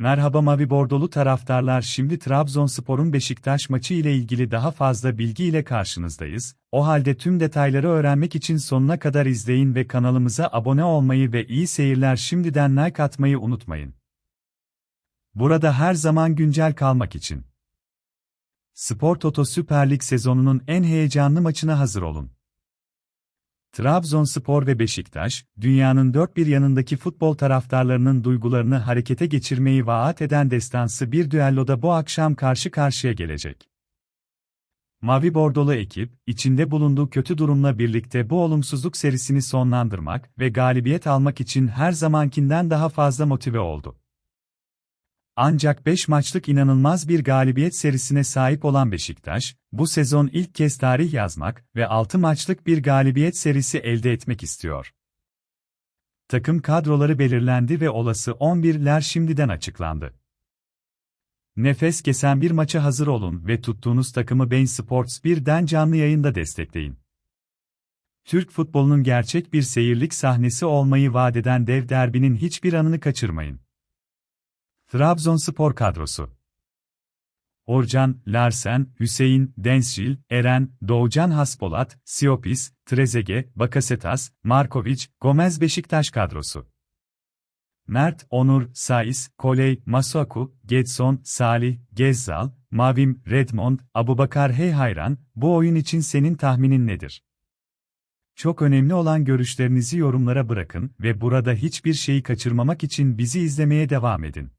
Merhaba Mavi Bordolu taraftarlar şimdi Trabzonspor'un Beşiktaş maçı ile ilgili daha fazla bilgi ile karşınızdayız. O halde tüm detayları öğrenmek için sonuna kadar izleyin ve kanalımıza abone olmayı ve iyi seyirler şimdiden like atmayı unutmayın. Burada her zaman güncel kalmak için. Spor Toto Süper Lig sezonunun en heyecanlı maçına hazır olun. Trabzonspor ve Beşiktaş, dünyanın dört bir yanındaki futbol taraftarlarının duygularını harekete geçirmeyi vaat eden destansı bir düelloda bu akşam karşı karşıya gelecek. Mavi Bordolu ekip, içinde bulunduğu kötü durumla birlikte bu olumsuzluk serisini sonlandırmak ve galibiyet almak için her zamankinden daha fazla motive oldu. Ancak 5 maçlık inanılmaz bir galibiyet serisine sahip olan Beşiktaş, bu sezon ilk kez tarih yazmak ve 6 maçlık bir galibiyet serisi elde etmek istiyor. Takım kadroları belirlendi ve olası 11'ler şimdiden açıklandı. Nefes kesen bir maça hazır olun ve tuttuğunuz takımı Bein Sports 1'den canlı yayında destekleyin. Türk futbolunun gerçek bir seyirlik sahnesi olmayı vaat eden dev derbinin hiçbir anını kaçırmayın. Trabzonspor kadrosu Orcan, Larsen, Hüseyin, Densjil, Eren, Doğucan Haspolat, Siopis, Trezege, Bakasetas, Markovic, Gomez Beşiktaş kadrosu. Mert, Onur, Sais, Koley, Masuaku, Getson, Salih, Gezzal, Mavim, Redmond, Abubakar Hey Hayran, bu oyun için senin tahminin nedir? Çok önemli olan görüşlerinizi yorumlara bırakın ve burada hiçbir şeyi kaçırmamak için bizi izlemeye devam edin.